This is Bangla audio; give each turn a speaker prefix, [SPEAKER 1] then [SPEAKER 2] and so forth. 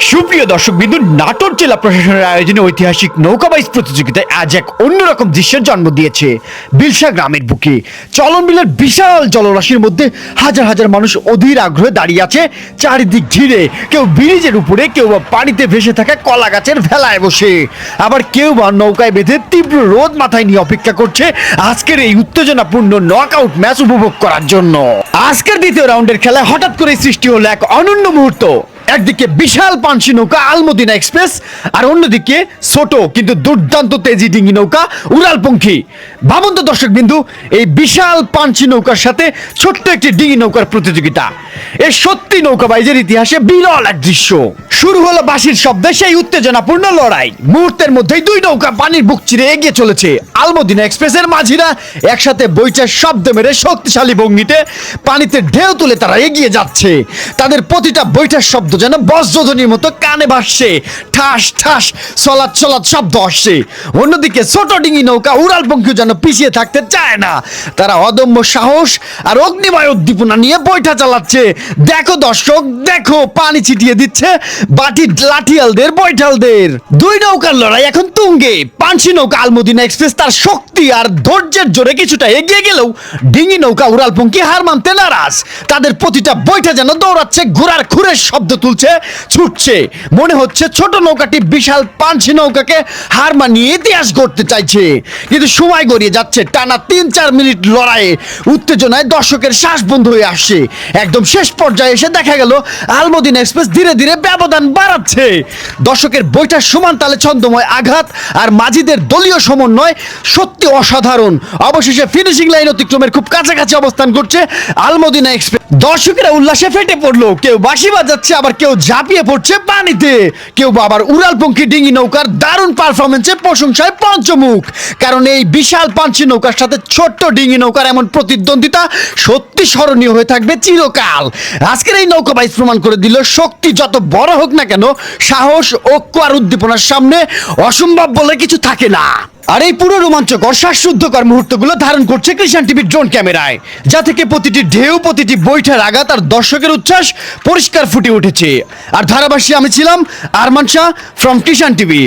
[SPEAKER 1] সুপ্রিয় দর্শক বিন্দু, নাটোর জেলা প্রশাসনের আয়োজনে ঐতিহাসিক নৌকাবাইজ প্রতিযোগিতায় আজ এক অন্যরকম দৃশ্যের জন্ম দিয়েছে বিলসা গ্রামের বুকে। চলন বিলের বিশাল জলরাশির মধ্যে হাজার হাজার মানুষ অধীর আগ্রহে দাঁড়িয়ে আছে চারিদিক ঘিরে। কেউ ব্রিজের উপরে, কেউ বা পানিতে ভেসে থাকা কলা গাছের ভেলায় বসে। আবার কেউ বা নৌকায় বেঁধে তীব্র রোদ মাথায় নিয়ে অপেক্ষা করছে আজকের এই উত্তেজনাপূর্ণ নক আউট ম্যাচ উপভোগ করার জন্য। আজকের দ্বিতীয় রাউন্ডের খেলায় হঠাৎ করে সৃষ্টি হলো এক অনন্য মুহূর্ত। একদিকে বিশাল পানসি নৌকা আলমদিনা এক্সপ্রেস, আর অন্যদিকে ছোট কিন্তু দুর্দান্ত তেজি ডিঙ্গি নৌকা উড়ালপঙ্খী। ভাবুন তো দর্শক বিন্দু এই বিশাল পানসি নৌকার সাথে ছোট্ট একটি ডিঙ্গি নৌকার প্রতিযোগিতা। এ সত্যি নৌকা বাইজের ইতিহাসে বিরল এক দৃশ্য। শুরু হলো বাঁশির শব্দে সেই উত্তেজনাপূর্ণ লড়াই। মুহূর্তের মধ্যেই দুই নৌকা পানির বুক চিরে এগিয়ে চলেছে। আলমদিনা এক্সপ্রেসের মাঝিরা একসাথে বইটার শব্দ মেরে শক্তিশালী ভঙ্গিতে পানিতে ঢেউ তুলে তারা এগিয়ে যাচ্ছে। তাদের প্রতিটা বইটার শব্দ যেন বজ্রধ্বনির মতো কানে ভাসছে ঠাস ঠাস চলাৎ চলাৎ শব্দ আসছে। অন্যদিকে ছোট ডিঙি নৌকা উড়াল পঙ্খী যেন পিছিয়ে থাকতে চায় না। তারা অদম্য সাহস আর অগ্নিময় উদ্দীপনা নিয়ে বৈঠা চালাচ্ছে। দেখো দর্শক, দেখো, পানি ছিটিয়ে দিচ্ছে বাটি লাঠিয়ালদের, বৈঠালদের। দুই নৌকার লড়াই এখন তুঙ্গে। পানসি নৌকা আলমদিনা এক্সপ্রেস তার শক্তি আর ধৈর্যের জোরে কিছুটা এগিয়ে গেলেও ডিঙি নৌকা উড়াল উড়ালপঙ্খী হার মানতে নারাজ। তাদের প্রতিটা বৈঠা যেন দৌড়াচ্ছে ঘোড়ার খুরের শব্দ তুলছে, ছুটছে। মনে হচ্ছে ছোট নৌকাটি বিশাল পানসি নৌকাকে হার মানিয়ে ইতিহাস গড়তে চাইছে। কিন্তু সময় গড়িয়ে যাচ্ছে, টানা তিন চার মিনিট লড়াইয়ে। উত্তেজনায় দর্শকের শ্বাস বন্ধ হয়ে আসছে। একদম শেষ পর্যায়ে এসে দেখা গেল, আলমদিন এক্সপ্রেস ধীরে ধীরে ব্যবধান বাড়াচ্ছে। দর্শকের বইটার সমান তালে ছন্দময় আঘাত আর মাঝিদের দলীয় সমন্বয় সত্যি অসাধারণ। অবশেষে ফিনিশিং লাইন অতিক্রমের খুব কাছাকাছি অবস্থান করছে আলমদিনা এক্সপ্রেস। দর্শকেরা উল্লাসে ফেটে পড়ল, কেউ বাঁশি বাজাচ্ছে, আবার কেউ ঝাঁপিয়ে পড়ছে পানিতে। কেউ বাবার উড়ালপঙ্খী ডিঙি নৌকার দারুণ পারফরমেন্সে প্রশংসায় পঞ্চমুখ। কারণ এই বিশাল পাঞ্চি নৌকার সাথে ছোট্ট ডিঙি নৌকার এমন প্রতিদ্বন্দ্বিতা সত্যি স্মরণীয় হয়ে থাকবে চিরকাল। আজকের এই নৌকা বাইস প্রমাণ করে দিল, শক্তি যত বড় হোক না কেন, সাহস, ঐক্য আর উদ্দীপনার সামনে অসম্ভব বলে কিছু থাকে না। আর এই পুরো রোমাঞ্চকর শ্বাসরুদ্ধকর মুহূর্তগুলো ধারণ করছে কৃষাণ টিভির ড্রোন ক্যামেরায় যা থেকে প্রতিটি ঢেউ, প্রতিটি বৈঠার আঘাত আর দর্শকের উচ্ছ্বাস পরিষ্কার ফুটে উঠেছে। আর ধারাভাষ্যে আমি ছিলাম আরমান শাহ ফ্রম কৃষাণ টিভি